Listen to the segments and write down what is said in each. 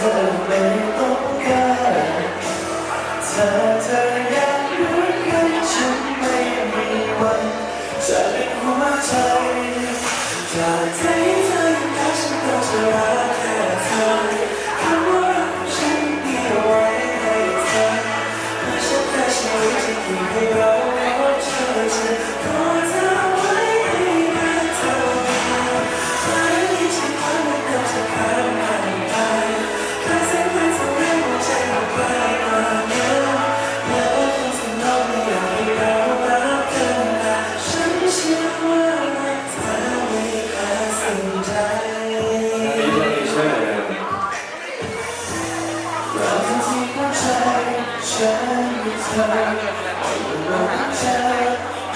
เธอไม่ต้องการเธอเธอ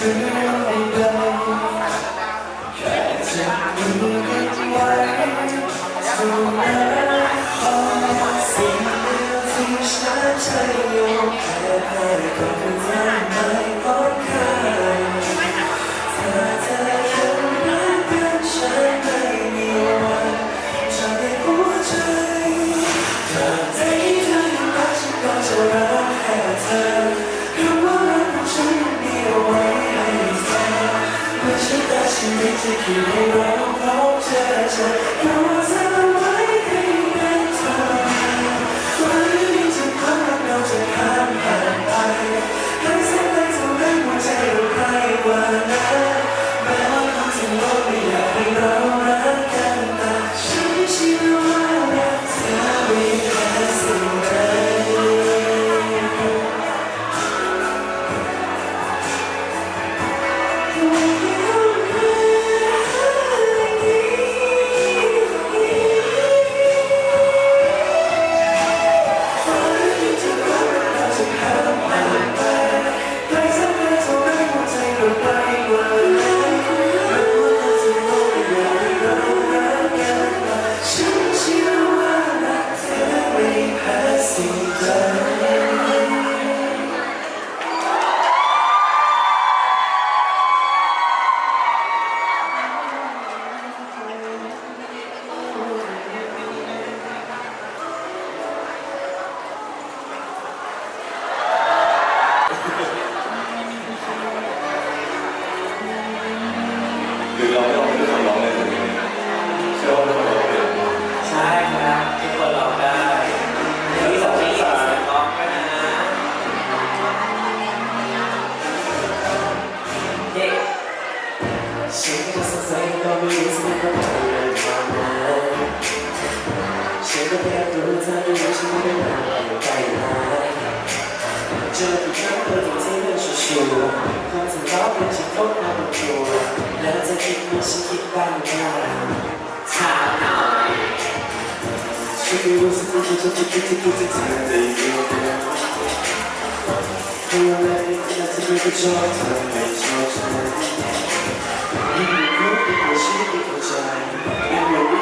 Yeah. you. หรือเราไม่ต้องเป็นคนร้องเลยเชื่อว่าทุกคนร้องเป็นใช่ครับทุกคนร้องได้มีสองที่สามร้องกันนะเย้ฉันก็สงสัยก็ไม่รู้สึกว่าเธอเป็นความหมายฉันก็แค่รู้เธอไม่รู้ฉันไม่ได้มาอยู่ใกล้ไหนเจอทุกครั้งเธอ 있죠. 항상 너를 지켜보고 나자 기분씩 있다면 사나이 주위로 스스로 저쪽 끝에 끝에 타는데 그날의 끝났음을 그쳐 타는데 저쪽 이미 그때 다시 이겨져 이미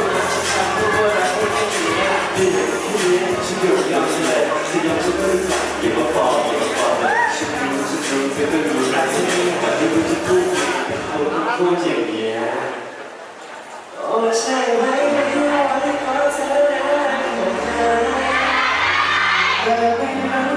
พี่พรุ่งอ้อย่ามมที่คุอาพูดงเวาเขานะแ